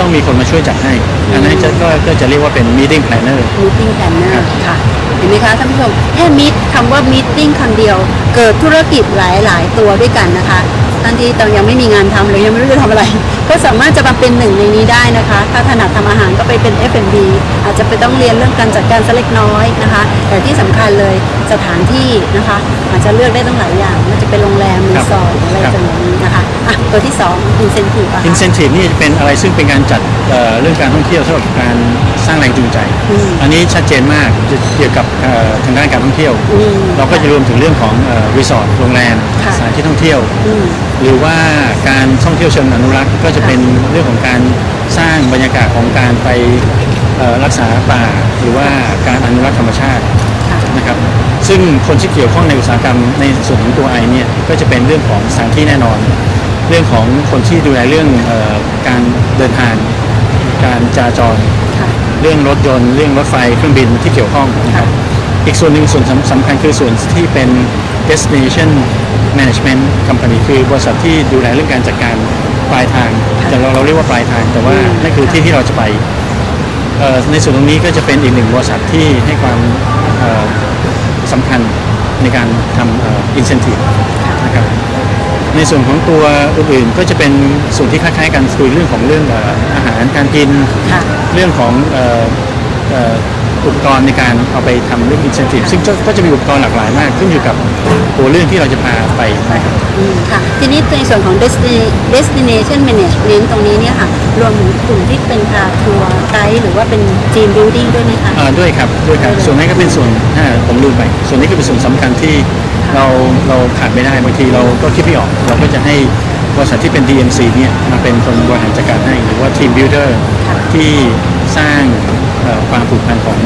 ต้องมีคนมาช่วยจัดให้ อันนั้นจะก็ก็จะเรียกว่าเป็น meeting planner มีติ้งแพลนเนอร์ค่ะเห็นไหมคะท่านผู้ชมแค่มิตคำว่ามิติ้งคำเดียว เกิดธุรกิจหลายๆ ตัวด้วยกันนะคะทันทีตอนยังไม่มีงานทำหรือยังไม่รู้จะทำอะไร ก็สามารถจะมาเป็นหนึ่งในนี้ได้นะคะ ถ้าถนัดทำอาหารก็ไปเป็น F&B อาจจะไปต้องเรียนเรื่องการจัดการสักเล็กน้อยนะคะ แต่ที่สำคัญเลยสถานที่นะคะ อาจจะเลือกได้ตั้งหลายอย่างไมันจะเป็นโรงแรมรีสอร์ทอะไรครับจำนวนนี้นะคะอะตัวที่สอง incentive อะค่ะ incentive นี่จะเป็นอะไรซึ่งเป็นการจัดเอ่อเรื่องการท่องเที่ยวสำหรับการสร้างแรงจูงใจอืมอันนี้ชัดเจนมากจะเกี่ยวกับเอ่อทางด้านการท่องเที่ยวอืมเราก็จะรวมถึงเรื่องของรีสอร์ทโรงแรมค่ะสถานที่ท่องเที่ยวอืมหรือว่าการท่องเที่ยวเชิงอนุรักษ์ก็จะเป็นเรื่องของการสร้างบรรยากาศของการไปเอ่อ รักษาป่าหรือว่าการอนุรักษ์ธรรมชาติค่ะนะครับ ซึ่งคนที่เกี่ยวข้องในอุตสาหกรรมในส่วนของตัวไอเนี่ยก็จะเป็นเรื่องของสถานที่แน่นอน เรื่องของคนที่ดูแลเรื่องเออการเดินทาง การจราจรค่ะเรื่องรถยนต์ เรื่องรถไฟเครื่องบินที่เกี่ยวข้องนะครับอีกส่วนหนึ่งส่วนสำสำคัญคือส่วนที่เป็น destination management company คือบริษัทที่ดูแลเรื่องการจัดการปลายทางค่ะแต่เราเราเรียกว่าปลายทาง แต่ว่าอืมนั่นคือที่ที่เราจะไปเอ่อ ในส่วนตรงนี้ก็จะเป็นอีกหนึ่งบริษัทที่ให้ความเอ่อสำคัญในการทำเอ่อ incentive นะครับในส่วนของตัวอื่นๆก็จะเป็นส่วนที่คล้ายๆกันคือเรื่องของเรื่องเอ่ออาหารการกินค่ะเรื่องของเอ่อเอ่อ อุปกรณ์ในการเอาไปทำเรื่อง incentive ซึ่งก็ก็จะมีอุปกรณ์หลากหลายมาก ขึ้นอยู่กับตัวเรื่องที่เราจะพาไปนะครับ อืมค่ะ ทีนี้ในส่วนของ desti- destination management ตรงนี้เนี่ยค่ะ รวมถึงกลุ่มที่เป็นพาทัวร์ไกด์หรือว่าเป็น team building ด้วยไหมคะ อ่าด้วยครับด้วยครับ ส่วนนั้นก็เป็นส่วนอ่าผมลืมไป ส่วนนี้ก็เป็นส่วนสำคัญที่เราเราขาดไม่ได้บางทีเราก็คิดไม่ออก เราก็จะให้บริษัทที่เป็น DMC เนี่ยมาเป็นคนบริหารจัดการให้หรือว่า Team Builder ค่ะ ที่ สร้างเอ่อความผูกพันของ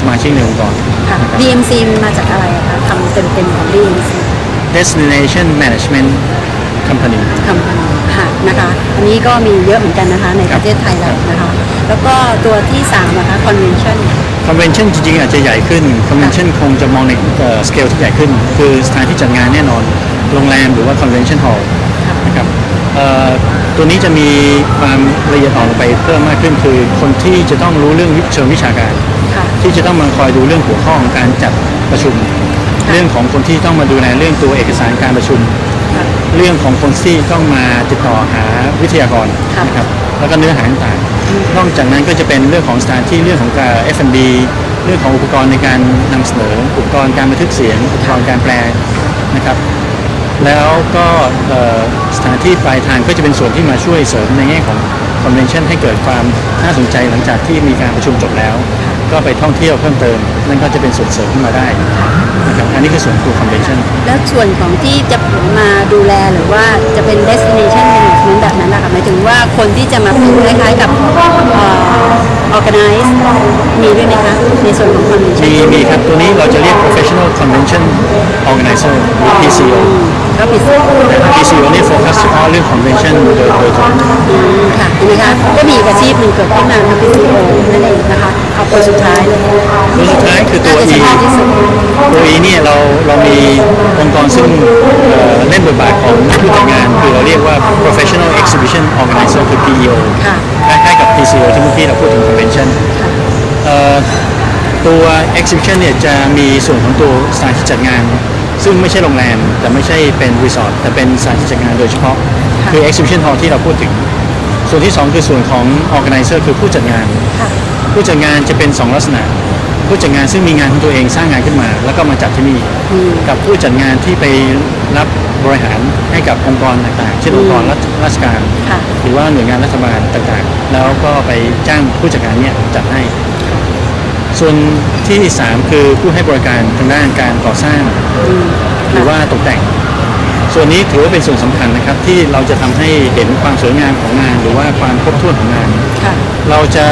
สมาชิกในองค์กรค่ะ DMC มาจากอะไรอะคะคำเต็มๆของ DMC Destination Management Company คำค่ะนะคะอันนี้ก็มีเยอะเหมือนกันนะคะในคปรับระเทศไทยเรานะคะแล้วก็ตัวที่3นะคะ convention Convention จริงๆอาจจะใหญ่ขึ้น Convention คงจะมองในสเกลที่ใหญ่ขึ้น คือสถานที่จัดงานแน่นอน โรงแรมหรือว่า Convention Hall นะครับเอ่อ ตัวนี้จะมีความละเอียดอ่อนลงไปเพิ่มมากขึ้นคือคนที่จะต้องรู้เรื่องวิเชิงวิชาการค่ะที่จะต้องมาคอยดูเรื่องหัวข้อของการจัดประชุมค่ะเรื่องของคนที่ต้องมาดูแลเรื่องตัวเอกสารการประชุมค่ะเรื่องของคนที่ต้องมาติดต่อหาวิทยากรค่ะนะครับแล้วก็เนื้อหาต่างๆนอกจากนั้นก็จะเป็นเรื่องของสถานที่เรื่องของการ F&B เรื่องของอุปกรณ์ในการนำเสนอ อุปกรณ์การบันทึกเสียง อุปกรณ์การแปลนะครับ แล้วก็สถานที่ปลายทางก็จะเป็นส่วนที่มาช่วยเสริมในแง่ของคอนเวนชั่นให้เกิดความน่าสนใจหลังจากที่มีการประชุมจบแล้ว ก็ไปท่องเที่ยวเพิ่มเติม นั่นก็จะเป็นส่วนเสริมขึ้นมาได้ นะครับอันนี้คือส่วนตัวคอนเวนชั่นแล้วส่วนของที่จะมาดูแลหรือว่าจะเป็น destination management แบบนั้นนะคะหมายถึงว่าคนที่จะมาเป็นคล้ายๆกับเอ่อ organize มีด้วยไหมคะ ในส่วนของ convention มีมีครับตัวนี้เราจะเรียก professional convention organizer หรือ PCO ก็ผิดสิ PCO นี่โฟกัสเฉพาะเรื่อง convention โดยโดยตรงอืมค่ะเห็นไหมคะก็มีอีกอาชีพหนึ่งเกิดขึ้นมาคือ PCO นั่นเองนะคะ เอาตัวสุดท้ายเลยตัวสุดท้ายคือตัวน่าจะ E เฉพาะที่สุดตัว E เนี่ยเราเรามีองค์กรซึ่งเอ่อเล่นบทบาทของผู้จัดงาน คือเราเรียกว่า professional exhibition organizer คือ PEO ค่ะคล้ายๆกับ PCO ที่เมื่อกี้เราพูดถึง convention เอ่อตัว exhibition เนี่ยจะมีส่วนของตัวสถานที่จัดงาน ซึ่งไม่ใช่โรงแรม แต่ไม่ใช่เป็นรีสอร์ทแต่เป็นสถานที่จัดงานโดยเฉพาะค่ะคือ exhibition hall ที่เราพูดถึง ส่วนที่ 2 คือส่วนของ organizer คือผู้จัดงานค่ะ ผู้จัดงานจะเป็น 2 ลักษณะ ผู้จัดงานซึ่งมีงานของตัวเองสร้างงานขึ้นมา แล้วก็มาจัดที่นี่อืมกับผู้จัดงานที่ไปรับบริหารให้กับองค์กรต่างๆเช่นองค์กรรัฐราชการค่ะหรือว่าหน่วยงานรัฐบาลต่างๆ แล้วก็ไปจ้างผู้จัดการเนี่ยจัดให้ ส่วนที่ 3 คือผู้ให้บริการทางด้านการก่อสร้างอืมหรือว่าตกแต่ง ส่วนนี้ถือว่าเป็นส่วนสำคัญนะครับ ที่เราจะทำให้เห็นความสวยงามของงาน หรือว่าความครบถ้วนของงานค่ะเราจะ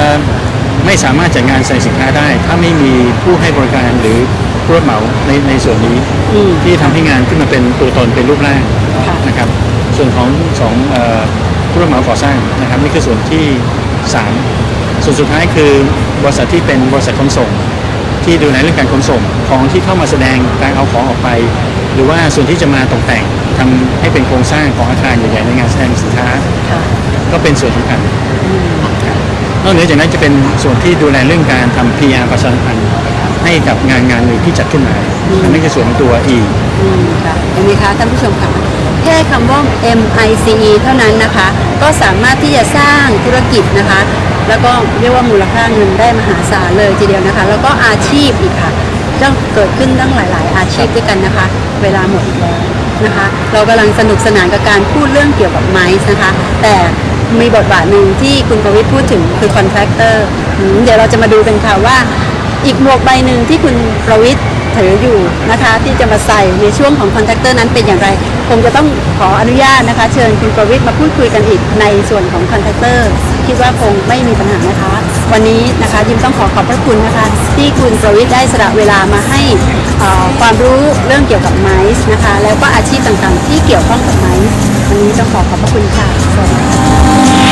ไม่สามารถจัดงานแสดงสินค้าได้ ถ้าไม่มีผู้ให้บริการหรือผู้รับเหมาในในส่วนนี้อืมที่ทำให้งานขึ้นมาเป็นตัวตนเป็นรูปร่างค่ะนะครับ ส่วนของสองเอ่อผู้รับเหมาก่อสร้างนะครับนี่คือส่วนที่สามส่วนสุดท้ายคือบริษัทที่เป็นบริษัทขนส่ง ที่ดูแลเรื่องการขนส่งของที่เข้ามาแสดงการเอาของออกไป หรือว่าส่วนที่จะมาตกแต่งทำให้เป็นโครงสร้างของอาคารใหญ่ๆในงานแสดงสินค้าค่ะก็เป็นส่วนสำคัญอืม นอกเหนือจากนั้นจะเป็นส่วนที่ดูแลเรื่องการทำ PR ประชาสัมพันธ์ให้กับงานงานหนึ่งที่จัดขึ้นมาอันนั้คือส่วนตัว E อืมค่ะเห็นไหมคะท่านผู้ชมค่ะแค่คำว่า MICE เท่านั้นนะคะ ก็สามารถที่จะสร้างธุรกิจนะคะ แล้วก็เรียกว่ามูลค่าเงินได้มหาศาลเลยทีเดียวนะคะ แล้วก็อาชีพอีกค่ะจะเกิดขึ้นตั้งหลาย ๆ อาชีพด้วยกันนะคะ เวลาหมดแล้วนะคะ เรากำลังสนุกสนานกับการพูดเรื่องเกี่ยวกับไม้นะคะ แต่ มีบทบาทหนึ่งที่คุณประวิทย์พูดถึงคือคอนแทคเตอร์เดี๋ยวเราจะมาดูกันค่ะว่า อีกหมวกใบหนึ่งที่คุณประวิทย์ ถืออยู่นะคะ ที่จะมาใส่ในช่วงของคอนแทคเตอร์นั้นเป็นอย่างไร คงจะต้องขออนุญาตนะคะ เชิญคุณประวิทย์มาพูดคุยกันอีกในส่วนของคอนแทคเตอร์คิดว่าคงไม่มีปัญหานะคะ วันนี้นะคะยิมต้องขอขอบพระคุณนะคะ ที่คุณประวิทย์ได้สละเวลามาให้ความรู้เรื่องเกี่ยวกับไม้นะคะ แล้วก็อาชีพต่างๆ ที่เกี่ยวข้องกับไม้วันนี้ต้องขอขอบพระคุณค่ะสวัสดีค่ะ